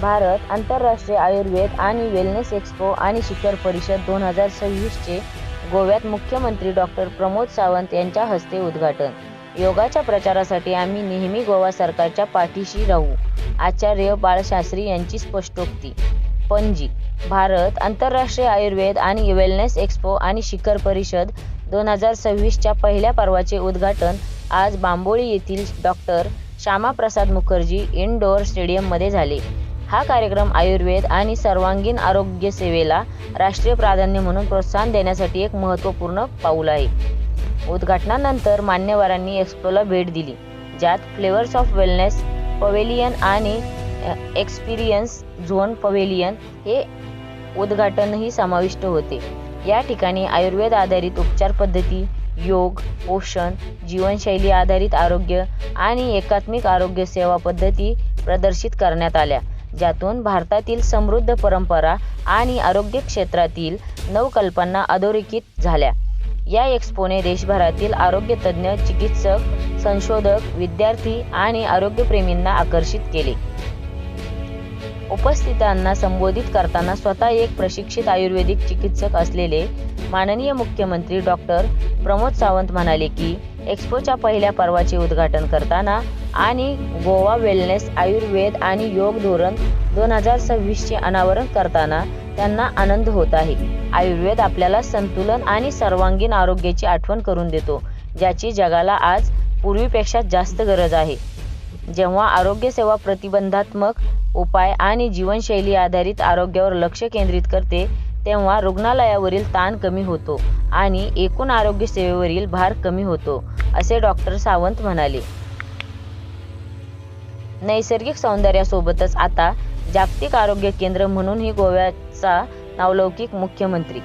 भारत आंतरराष्ट्रीय आयुर्वेद आणि wellness expo आणि शिखर परिषद दोन हजार सव्वीसचे गोव्यात मुख्यमंत्री डॉक्टर प्रमोद सावंत यांच्या हस्ते उद्घाटन. योगाच्या प्रचारासाठी आम्ही नेहमी गोवा सरकारच्या पाठीशी राहू आचार्य बाळशास्त्री यांची स्पष्टोक्ती. पणजी भारत आंतरराष्ट्रीय आयुर्वेद आणि वेलनेस एक्स्पो आणि शिखर परिषद दोन हजार सव्वीसच्या पहिल्या पर्वाचे उद्घाटन आज बांबोळी येथील डॉक्टर श्यामाप्रसाद मुखर्जी इनडोअर स्टेडियममध्ये झाले. हा कार्यक्रम आयुर्वेद आणि सर्वांगीण आरोग्य सेवेला राष्ट्रीय प्राधान्य म्हणून प्रोत्साहन देण्यासाठी एक महत्त्वपूर्ण पाऊल आहे. उद्घाटनानंतर मान्यवरांनी एक्स्पोला भेट दिली ज्यात फ्लेवर्स ऑफ वेलनेस पवेलियन आणि एक्सपिरियन्स झोन पवेलियन हे उद्घाटनही समाविष्ट होते. या ठिकाणी आयुर्वेद आधारित उपचार पद्धती योग पोषण जीवनशैली आधारित आरोग्य आणि एकात्मिक आरोग्य सेवा पद्धती प्रदर्शित करण्यात आल्या. ज्यातून भारतातील समृद्ध परंपरा आणि आरोग्य क्षेत्रातील नवकल्पना अधोरेखित झाल्या. या एक्सपोने देशभरातील आरोग्यतज्ज्ञ चिकित्सक संशोधक विद्यार्थी आणि आरोग्यप्रेमींना आकर्षित केले. उपस्थितांना संबोधित करताना स्वतः एक प्रशिक्षित आयुर्वेदिक चिकित्सक असलेले माननीय मुख्यमंत्री डॉक्टर प्रमोद सावंत म्हणाले की एक्स्पोच्या पहिल्या पर्वाचे उद्घाटन करताना आणि गोवा वेलनेस आयुर्वेद आणि योग धोरण दोन हजार सव्वीसचे अनावरण करताना त्यांना आनंद होत आहे. आयुर्वेद आपल्याला संतुलन आणि सर्वांगीण आरोग्याची आठवण करून देतो ज्याची जगाला आज पूर्वीपेक्षा जास्त गरज आहे. जेव्हा आरोग्यसेवा प्रतिबंधात्मक उपाय आणि जीवनशैली आधारित आरोग्यावर लक्ष केंद्रित करते तेव्हा रुग्णालयावरील ताण कमी होतो आणि एकूण आरोग्य सेवेवरील भार कमी होतो असे डॉक्टर सावंत म्हणाले. नैसर्गिक सौंदर्यासोबतच आता जागतिक आरोग्य केंद्र म्हणूनही गोव्याचा नावलौकिक मुख्यमंत्री.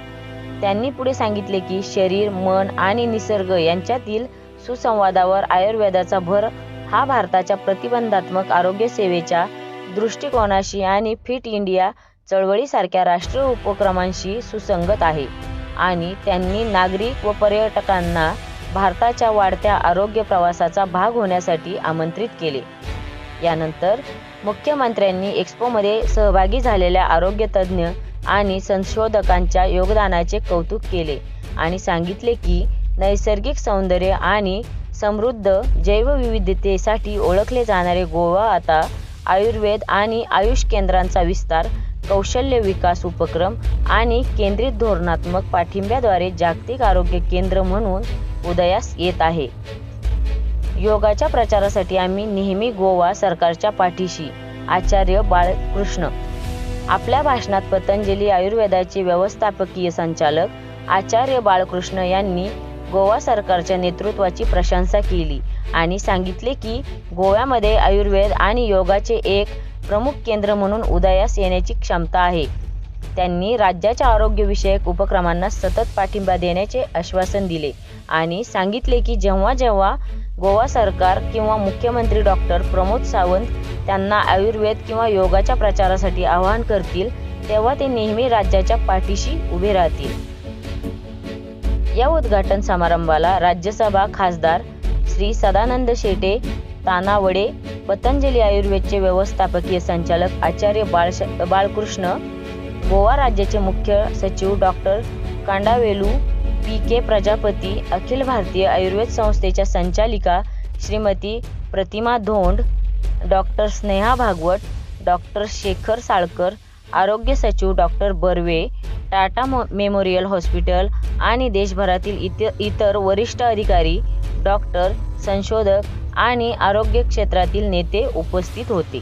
त्यांनी पुढे सांगितले की शरीर मन आणि निसर्ग यांच्यातील सुसंवादावर आयुर्वेदाचा भर हा भारताच्या प्रतिबंधात्मक आरोग्य सेवेच्या दृष्टिकोनाशी आणि फिट इंडिया चळवळीसारख्या राष्ट्रीय उपक्रमांशी सुसंगत आहे आणि त्यांनी नागरिक व पर्यटकांना भारताच्या वाढत्या आरोग्य प्रवासाचा भाग होण्यासाठी आमंत्रित केले. यानंतर मुख्यमंत्र्यांनी एक्स्पोमध्ये सहभागी झालेल्या आरोग्यतज्ज्ञ आणि संशोधकांच्या योगदानाचे कौतुक केले आणि सांगितले की नैसर्गिक सौंदर्य आणि समृद्ध जैवविविधतेसाठी ओळखले जाणारे गोवा आता आयुर्वेद आणि आयुष केंद्रांचा विस्तार कौशल्य विकास उपक्रम आणि केंद्रित धोरणात्मक पाठिंब्याद्वारे जागतिक आरोग्य केंद्र म्हणून उदयास येत आहे. योगाच्या प्रचारासाठी आम्ही नेहमी गोवा सरकारच्या पाठीशी. आचार्य बाळकृष्ण. आपल्या भाषणात पतंजली आयुर्वेदाचे व्यवस्थापकीय संचालक आचार्य बाळकृष्ण यांनी गोवा सरकारच्या नेतृत्वाची प्रशंसा केली आणि सांगितले की गोव्यामध्ये आयुर्वेद आणि योगाचे एक प्रमुख केंद्र म्हणून उदयास येण्याची क्षमता आहे. त्यांनी राज्याच्या आरोग्यविषयक उपक्रमांना सतत पाठिंबा देण्याचे आश्वासन दिले आणि सांगितले की जेव्हा जेव्हा गोवा सरकार किंवा मुख्यमंत्री डॉक्टर प्रमोद सावंत त्यांना आयुर्वेद किंवा योगाच्या प्रचारासाठी आवाहन करतील तेव्हा ते नेहमी राज्याच्या पाठीशी उभे राहतील. या उद्घाटन समारंभाला राज्यसभा खासदार श्री सदानंद शेटे तानावडे पतंजली आयुर्वेदचे व्यवस्थापकीय संचालक आचार्य बाळश बाळकृष्ण गोवा राज्याचे मुख्य सचिव doctor Kandavelu P K Prajapati अखिल भारतीय आयुर्वेद संस्थेच्या संचालिका श्रीमती प्रतिमा धोंड डॉक्टर स्नेहा भागवत डॉक्टर शेखर साळकर आरोग्य सचिव doctor Barve Tata memorial hospital आणि देशभरातील इतर इतर वरिष्ठ अधिकारी डॉक्टर संशोधक आणि आरोग्य क्षेत्रातील नेते उपस्थित होते.